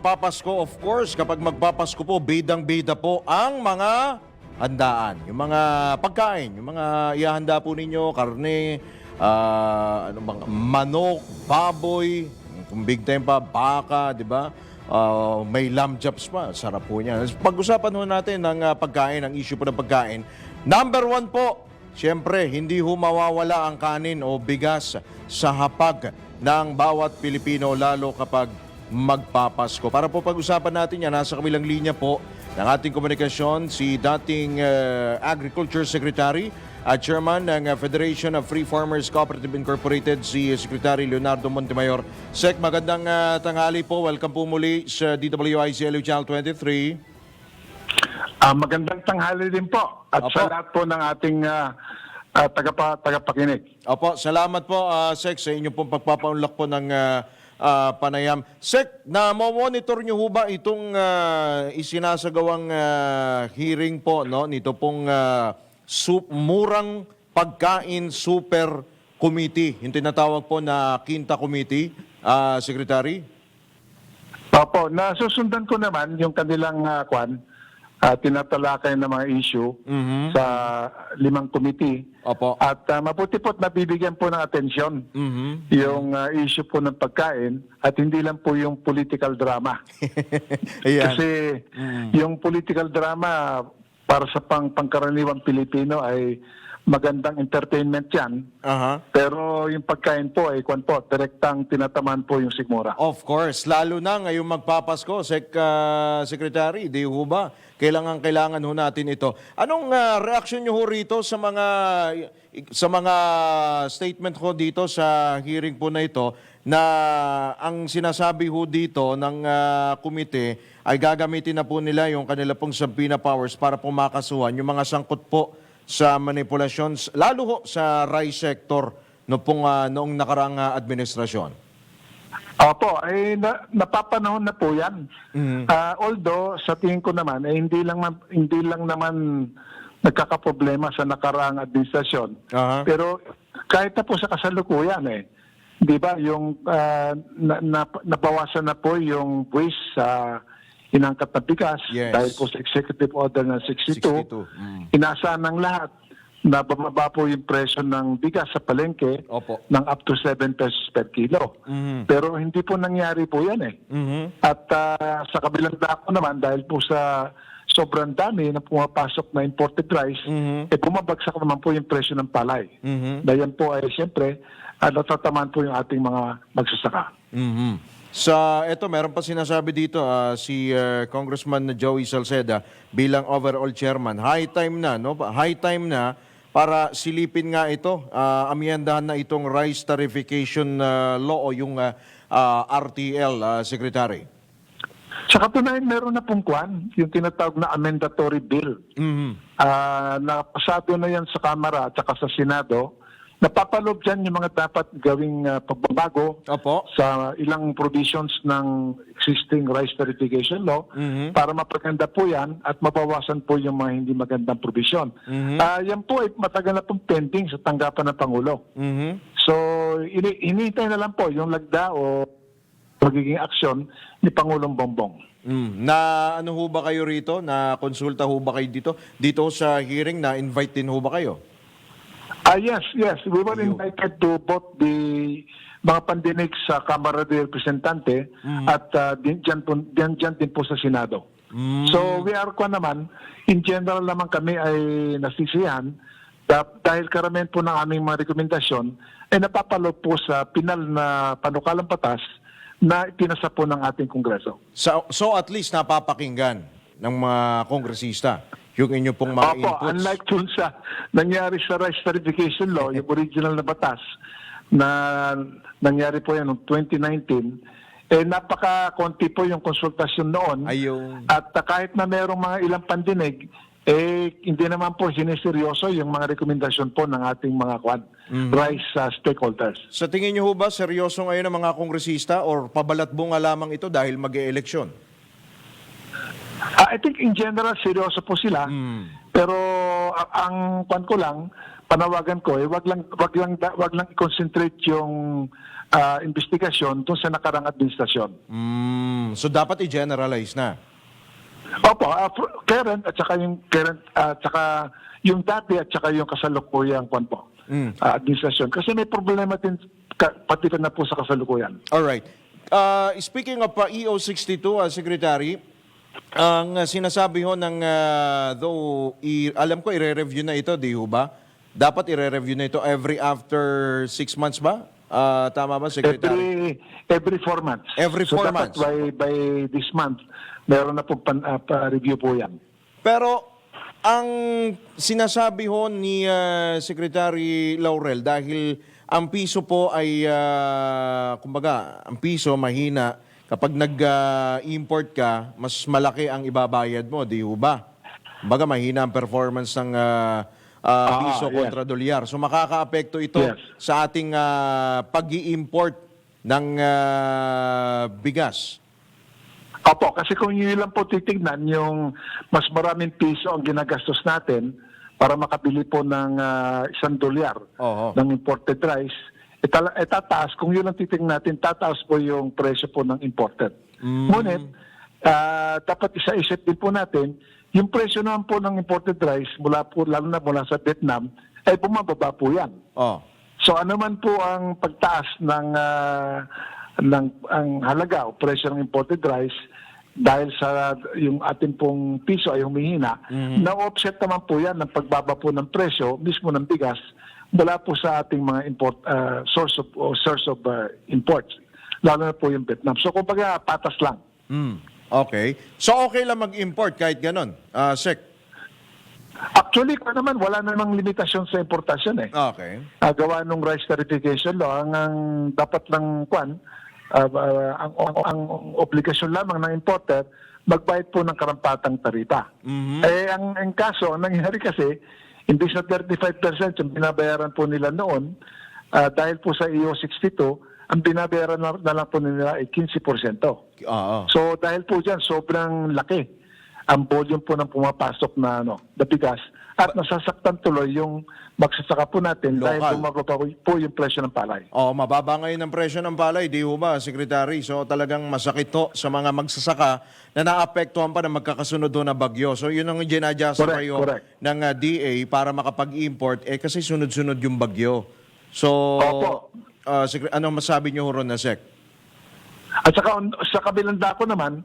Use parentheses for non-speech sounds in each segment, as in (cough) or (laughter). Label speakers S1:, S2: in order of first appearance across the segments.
S1: magpapasko, of course, kapag magpapasko po, bidang-bida po ang mga handaan. Yung mga pagkain, yung mga ihahanda po ninyo, karne, ah, ano bang, manok, baboy, kung big time pa, baka, di ba? Ah, may lamb chops pa, sarap po niya. Pag-usapan ho natin ng ah, pagkain, ang issue po ng pagkain. Number one po, Siyempre, hindi ho mawawala ang kanin o bigas sa hapag ng bawat Pilipino lalo kapag magpapasko. Para po pag-usapan natin yan, nasa kabilang linya po ng ating komunikasyon si dating uh, Agriculture Secretary at Chairman ng uh, Federation of Free Farmers Cooperative Incorporated, si Secretary Leonardo Montemayor. Sec, magandang uh, tanghali po. Welcome po muli sa DWICLU Channel 23.
S2: Ah, magandang tanghali din po at
S1: Opo.
S2: sa lahat po ng ating ah, ah, tagapa, tagapakinig.
S1: Opo, salamat po, uh, Sec, sa inyong pong pagpapaunlak po ng ah, ah, panayam. Sec, na-monitor nyo ho ba itong ah, isinasagawang ah, hearing po, no? Nito pong ah, sup- murang pagkain super committee, yung tinatawag po na Quinta Committee, ah, Secretary?
S2: Opo, nasusundan ko naman yung kanilang uh, kwan, ah, tinatalakay ng mga issue
S1: Mhm.
S2: sa limang committee.
S1: Opo.
S2: At ah, mabuti po't nabibigyan po ng atensyon
S1: Mhm.
S2: yung ah, issue po ng pagkain at hindi lang po yung political drama. (laughs) Kasi yung political drama para sa pang pangkaraniwang Pilipino ay magandang entertainment yan.
S1: Aha.
S2: Pero yung pagkain po ay kwan po, direktang tinataman po yung sigmura.
S1: Of course, lalo na ngayong magpapasko, Sec ah, Secretary, di ho ba? Kailangan kailangan ho natin ito. Anong ah, reaction niyo ho rito sa mga sa mga statement ko dito sa hearing po na ito na ang sinasabi ho dito ng ah, komite ay gagamitin na po nila yung kanila pong subpoena powers para po makasuhan yung mga sangkot po sa manipulations lalo ho sa rice sector no pong ah, noong nakaraang ah, administrasyon.
S2: Opo, ay na, napapanahon na po yan.
S1: Mhm.
S2: Ah, although, sa tingin ko naman, eh, hindi, lang, hindi lang naman nagkakaproblema sa nakaraang administrasyon.
S1: Aha.
S2: Pero kahit na po sa kasalukuyan eh, di ba, yung ah, na, na, nabawasan na po yung buwis sa inangkat na bigas
S1: Yes.
S2: dahil po sa Executive Order ng 62.
S1: 62, mm.
S2: Inaasahan ng lahat na bumaba po yung presyo ng bigas sa palengke
S1: Opo.
S2: ng up to 7 pesos per kilo.
S1: Mhm.
S2: Pero hindi po nangyari po yan eh.
S1: Mhm.
S2: At ah, sa kabilang dako naman, dahil po sa sobrang dami na pumapasok na imported rice,
S1: Mhm.
S2: eh bumabagsak naman po yung presyo ng palay.
S1: Mhm.
S2: Na yan po ay siyempre, uh, natatamaan po yung ating mga magsasaka.
S1: Mhm. Sa eto meron pa sinasabi dito ah, si ah, Congressman Joey Salceda bilang overall chairman. High time na, no? High time na para silipin nga ito, ah, amyendahan na itong rice tarification ah, law o yung ah, ah, RTL ah, secretary.
S2: Sa katunayan, meron na pong kwan, yung tinatawag na amendatory bill.
S1: Mhm.
S2: Ah, napasado na yan sa Kamara at saka sa Senado. Napapalob dyan yung mga dapat gawing ah, pagbabago
S1: Opo.
S2: sa ilang provisions ng existing rice verification law
S1: Mhm.
S2: para mapaganda po yan at mabawasan po yung mga hindi magandang provision.
S1: Mhm.
S2: Ah, yan po ay matagal na pong pending sa tanggapan ng Pangulo.
S1: Mhm.
S2: So, ini hinihintay na lang po yung lagda o magiging aksyon ni Pangulong Bongbong.
S1: Mm. Na ano ho ba kayo rito? Na konsulta ho ba kayo dito? Dito sa hearing na invite din ho ba kayo?
S2: Ah, yes, yes. We were
S1: Ayun.
S2: invited to both the mga pandinig sa Kamara de Representante at uh, din, dyan, po, dyan, dyan din po sa Senado. So we are ko naman, in general naman kami ay nasisiyahan da- dahil karamihan po ng aming mga rekomendasyon ay napapalog po sa pinal na panukalang batas na ipinasa po ng ating Kongreso.
S1: So, so at least napapakinggan ng mga kongresista yung inyo pong mga
S2: Opo,
S1: inputs.
S2: unlike dun sa nangyari sa rice verification law, yung original na batas na nangyari po yan noong 2019, eh napaka-konti po yung konsultasyon noon.
S1: Ayun.
S2: At uh, kahit na merong mga ilang pandinig, eh hindi naman po siniseryoso yung mga rekomendasyon po ng ating mga kwan, rice uh, stakeholders.
S1: Sa tingin niyo ho ba, seryoso ngayon ang mga kongresista or pabalat bunga lamang ito dahil mag-e-eleksyon?
S2: Ah, I think in general, seryoso po sila. Pero a- ang kwan ko lang, panawagan ko, eh, wag lang, wag lang, wag lang i-concentrate yung ah, investigasyon doon sa nakarang administrasyon.
S1: Mm, so dapat i-generalize na.
S2: Opo, fr- current at saka yung current at saka yung dati at saka yung kasalukuyang kwan po.
S1: Mm.
S2: ah, administrasyon. Kasi may problema din ka, pati pa na po sa kasalukuyan.
S1: All right. Uh, speaking of uh, EO62, uh, Secretary, ang uh, sinasabi ho ng, uh, though, i- alam ko, i-review na ito, di ho ba? Dapat i-review na ito every after six months ba? Uh, tama ba, Secretary?
S2: Every every four months.
S1: Every
S2: so
S1: four
S2: dapat
S1: months.
S2: by by this month meron na po pan, ah, pa-review po 'yan.
S1: Pero ang sinasabi ho ni uh, Secretary Laurel dahil ang piso po ay uh, kumbaga ang piso mahina kapag nag-import ka mas malaki ang ibabayad mo di ba? Kumbaga mahina ang performance ng uh, uh, piso
S2: yes.
S1: kontra dolyar. So makakaapekto ito
S2: Yes.
S1: sa ating uh, pag-i-import ng uh, bigas.
S2: Opo, kasi kung yun lang po titignan, yung mas maraming piso ang ginagastos natin para makabili po ng ah, isang dolyar
S1: Oo.
S2: ng imported rice, itala, itataas, kung yun lang titignan natin, tataas po yung presyo po ng imported. Ngunit, ah, dapat isa-isip din po natin, yung presyo naman po ng imported rice, mula po, lalo na mula sa Vietnam, ay bumababa po yan.
S1: Oh.
S2: So ano man po ang pagtaas ng ah, ng ang halaga o presyo ng imported rice dahil sa yung ating pong piso ay humihina, na-offset naman po yan ng pagbaba po ng presyo mismo ng bigas mula po sa ating mga import ah, source of o source of ah, imports lalo na po yung Vietnam. So kumbaga patas lang.
S1: Mm. Okay. So okay lang mag-import kahit ganon, uh, Sec?
S2: Actually, kung naman wala namang limitasyon sa importasyon eh.
S1: Okay.
S2: uh, gawa ng rice certification law, ang, ang dapat lang kwan, ah, ah, ang, ang, ang obligasyon lamang ng importer, magbayad po ng karampatang taripa.
S1: Mhm.
S2: Eh, ang, ang kaso, ang nangyari kasi, imbis na 35% yung binabayaran po nila noon, ah, dahil po sa EO 62, ang binabayaran na, na lang po nila ay 15%.
S1: Oo.
S2: So dahil po dyan, sobrang laki ang volume po ng pumapasok na ano, na bigas at nasasaktan tuloy yung magsasaka po natin dahil
S1: Local.
S2: bumababa po yung presyo ng palay.
S1: Oo, mababa ngayon ang presyo ng palay, di ho ba, Secretary? So talagang masakit to sa mga magsasaka na naapektuhan pa na magkakasunod doon na bagyo. So yun ang ginadjust
S2: Correct,
S1: kayo
S2: correct.
S1: ng uh, DA para makapag-import, eh kasi sunod-sunod yung bagyo. So,
S2: Opo.
S1: uh, Secre- ano masabi niyo ho ron na, Sec?
S2: At saka on- sa kabilang dako naman,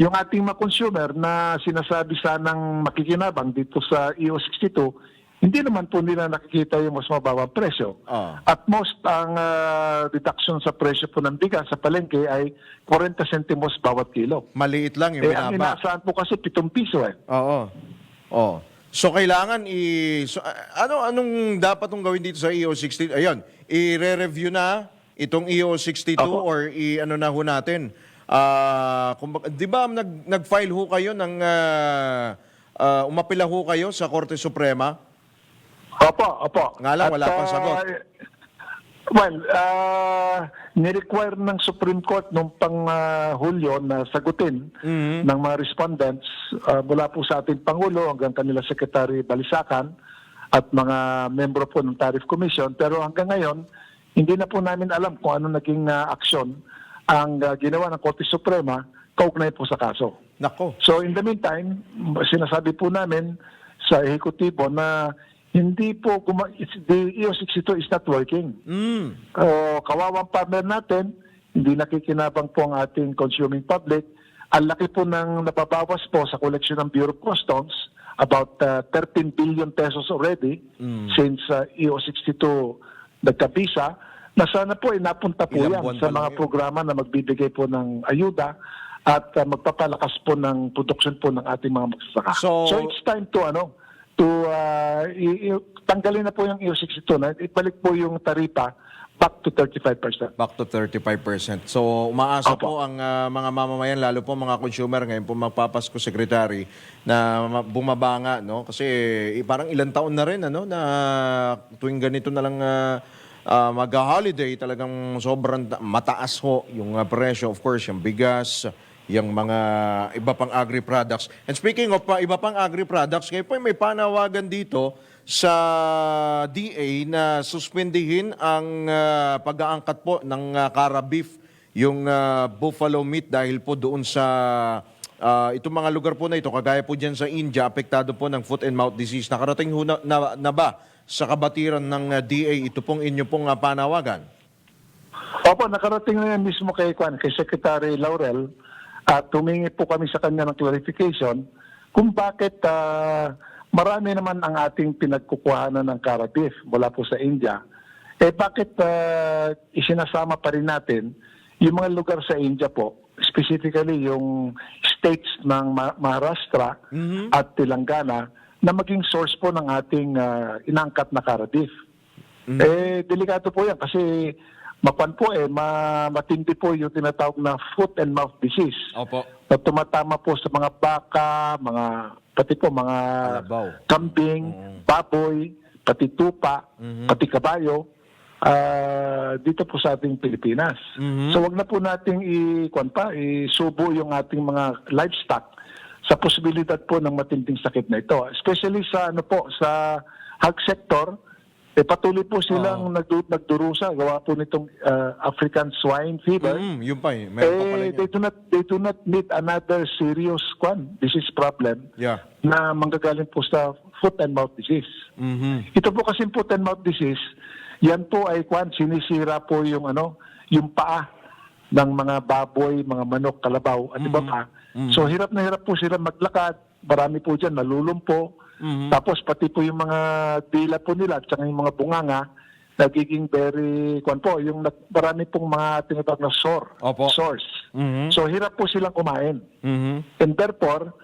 S2: yung ating mga consumer na sinasabi sanang makikinabang dito sa EO 62, hindi naman po nila nakikita yung mas mababang presyo.
S1: Ah.
S2: At most ang ah, reduction sa presyo po ng bigas sa palengke ay 40 centimos bawat kilo.
S1: Maliit lang yung
S2: Eh, ang
S1: binaba.
S2: inaasahan po kasi 7 piso eh.
S1: Oo. Oo. So kailangan i so, ano anong dapat tong gawin dito sa EO 62? Ayun, i-re-review na itong EO 62
S2: Opo.
S1: or i ano na ho natin. Ah, kumbaga, 'di ba nag nag-file ho kayo ng ah, ah, umapila ho kayo sa Korte Suprema?
S2: Opo, opo.
S1: Nga lang, wala
S2: At,
S1: pang sagot.
S2: ah, well, uh, nirequire ng Supreme Court nung pang ah, Hulyo na sagutin
S1: Mhm.
S2: ng mga respondents ah, mula po sa ating Pangulo hanggang kanila Secretary Balisacan at mga membro po ng Tariff Commission. Pero hanggang ngayon, hindi na po namin alam kung ano naging ah, aksyon ang ah, ginawa ng Korte Suprema kaugnay po sa kaso.
S1: Nako.
S2: So in the meantime, sinasabi po namin sa ehekutibo na hindi po guma- the EO 62 is not working.
S1: Mm.
S2: O kawawang partner natin, hindi nakikinabang po ang ating consuming public. Ang laki po ng nababawas po sa collection ng Bureau of Customs, about uh, 13 billion pesos already since uh, EO 62 nagkabisa, na sana po ay napunta po
S1: Ilang
S2: yan sa mga
S1: yun.
S2: programa na magbibigay po ng ayuda at uh, magpapalakas po ng production po ng ating mga magsasaka.
S1: So-
S2: it's time to ano to uh, tanggalin na po yung EO 62 na ibalik po yung taripa back to 35%.
S1: Back to 35%. So, umaasa
S2: Opo.
S1: po ang ah, mga mamamayan, lalo po mga consumer ngayon po magpapasko secretary na ma- bumaba nga, no? Kasi eh, parang ilang taon na rin, ano, na tuwing ganito na lang ah, ah, mag-holiday, talagang sobrang ta- mataas ho yung ah, presyo. Of course, yung bigas, yung mga iba pang agri-products. And speaking of pa, iba pang agri-products, ngayon po may panawagan dito sa DA na suspendihin ang ah, pag-aangkat po ng uh, cara beef, yung ah, buffalo meat dahil po doon sa ah, itong mga lugar po na ito, kagaya po dyan sa India, apektado po ng foot and mouth disease. Nakarating ho na, na, na ba sa kabatiran ng ah, DA ito pong inyo pong ah, panawagan?
S2: Opo, nakarating na yan mismo kay, Kwan, kay Secretary Laurel at tumingi po kami sa kanya ng clarification kung bakit ah, marami naman ang ating pinagkukuhanan ng Carabif mula po sa India. Eh bakit ah, isinasama pa rin natin yung mga lugar sa India po, specifically yung states ng Ma- Maharashtra at Telangana na maging source po ng ating ah, inangkat na Carabif. Eh, delikado po yan kasi mapan po eh, ma- matindi po yung tinatawag na foot and mouth disease
S1: Opo.
S2: na tumatama po sa mga baka, mga pati po mga
S1: Kalabaw.
S2: kambing, baboy, pati tupa, pati kabayo ah, dito po sa ating Pilipinas. So wag na po nating i kwan pa, isubo yung ating mga livestock sa posibilidad po ng matinding sakit na ito. Especially sa ano po sa hog sector, eh patuloy po silang nagdu- nagdurusa gawa po nitong ah, African swine fever.
S1: Mm, yun pa eh. Meron pa pala
S2: Eh,
S1: niyan.
S2: they do not they do not need another serious kwan disease problem
S1: Yeah.
S2: na manggagaling po sa foot and mouth disease.
S1: Mhm.
S2: Ito po kasi foot and mouth disease, yan po ay kwan sinisira po yung ano, yung paa ng mga baboy, mga manok, kalabaw at iba pa. So hirap na hirap po sila maglakad. Marami po diyan nalulumpo. Tapos pati po yung mga dila po nila at saka yung mga bunganga nagiging very kwan po yung marami pong mga tinatawag na sore
S1: Opo.
S2: source.
S1: Mhm.
S2: So hirap po silang kumain.
S1: Mhm.
S2: And therefore,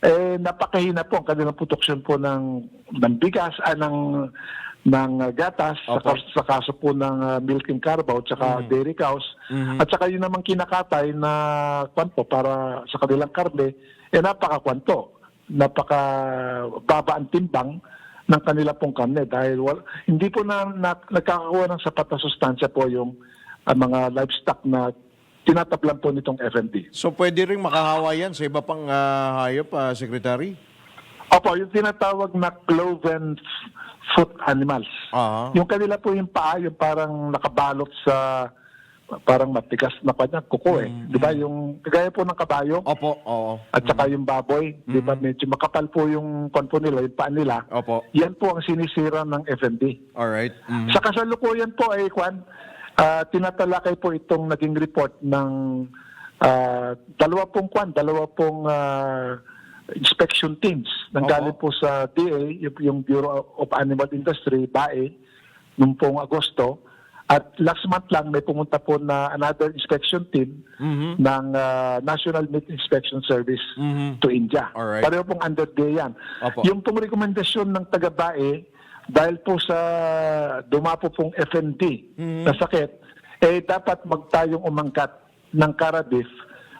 S2: eh, napakahina po ang kanilang produksyon po ng, ng bigas, ah, ng, ng ah, gatas, sa,
S1: Opo.
S2: kas- sa kaso po ng ah, milk and carbo, tsaka dairy cows, at saka yun namang kinakatay na kwanto para sa kanilang karne, eh napakakwanto, napaka baba ang timbang ng kanila pong karne dahil wal, hindi po na, na nagkakakuha ng sapat na sustansya po yung ah, mga livestock na tinatablan po nitong FND.
S1: So pwede ring makahawa yan sa iba pang ah, hayop, ah, Secretary?
S2: Opo, yung tinatawag na cloven foot animals.
S1: Aha.
S2: Yung kanila po yung paa, yung parang nakabalot sa parang matigas na kanya, kuko eh. Di ba? Yung kagaya po ng kabayo
S1: Opo, oo.
S2: at saka yung baboy, di ba? Medyo makapal po yung kon po nila, yung paa nila.
S1: Opo.
S2: Yan po ang sinisira ng FND.
S1: Alright. Mhm.
S2: Sa kasalukuyan po ay Kwan, ah, tinatalakay po itong naging report ng ah, dalawa pong Kwan, dalawa pong ah, inspection teams nang galing po sa DA, yung, Bureau of Animal Industry, BAE, noong pong Agosto. At last month lang may pumunta po na another inspection team
S1: Mhm.
S2: ng ah, National Meat Inspection Service
S1: Mhm.
S2: to India.
S1: Alright.
S2: Pareho pong under DA yan.
S1: Opo.
S2: Yung pong rekomendasyon ng taga-BAE, dahil po sa dumapo pong FND
S1: Mm-hmm.
S2: na sakit, eh dapat magtayong umangkat ng Carabif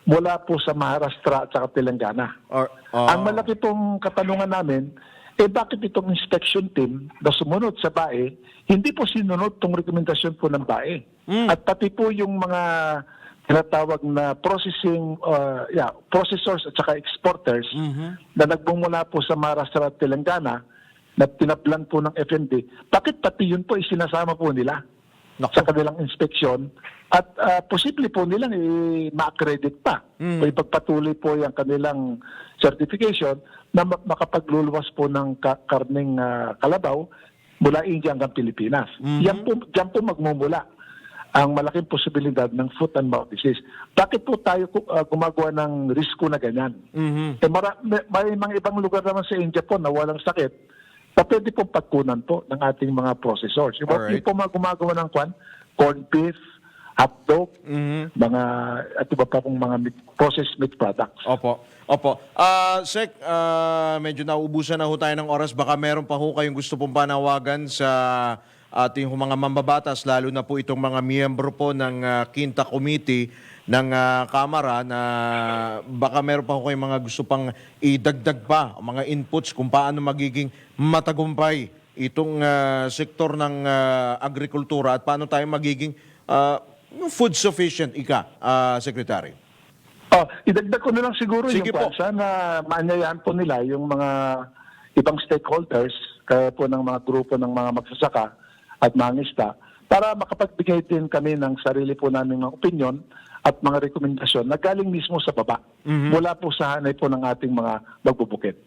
S2: mula po sa Maharashtra at saka Telangana.
S1: Or- ah,
S2: Ang malaki pong katanungan namin, eh bakit itong inspection team na sumunod sa BAE, hindi po sinunod tong rekomendasyon po ng BAE.
S1: Mm.
S2: At pati po yung mga tinatawag na processing, uh, yeah, processors at saka exporters
S1: Mhm.
S2: na nagbumula po sa Maharashtra at Telangana na tinaplan po ng FND, bakit pati yun po isinasama po nila
S1: Naku.
S2: sa kanilang inspeksyon at ah, posible po nilang i- ma-accredit pa
S1: Mm.
S2: o ipagpatuloy po yung kanilang certification na ma- makapagluluwas po ng ka- karning ah, kalabaw mula India hanggang Pilipinas.
S1: Mhm.
S2: Yan po, dyan po magmumula ang malaking posibilidad ng foot and mouth disease. Bakit po tayo ah, gumagawa ng risko na ganyan?
S1: Mhm.
S2: Eh, mara, may, may mga ibang lugar naman sa India po na walang sakit na pwede pong pagkunan po ng ating mga processors. Yung,
S1: Alright.
S2: yung po mga gumagawa ng kwan, corned beef, hotdog,
S1: Mhm.
S2: mga at iba pa pong mga meat, processed meat products.
S1: Opo. Opo. Ah, Sec, ah, medyo nauubusan na ho tayo ng oras. Baka meron pa ho kayong gusto pong panawagan sa ating mga mambabatas, lalo na po itong mga miyembro po ng ah, Quinta Committee ng ah, uh, Kamara na baka meron pa kayong mga gusto pang idagdag pa, mga inputs kung paano magiging matagumpay itong uh, sektor ng uh, agrikultura at paano tayo magiging uh, food sufficient, ika, uh, Secretary.
S2: Oh, idagdag ko na lang siguro
S1: Sige
S2: yung
S1: po.
S2: Sana maanyayahan po nila yung mga ibang stakeholders, kaya po ng mga grupo ng mga magsasaka at mga ngista, para makapagbigay din kami ng sarili po namin ng opinion at mga rekomendasyon na galing mismo sa baba. Mm-hmm. Mula po sa hanay po ng ating mga magbubukit.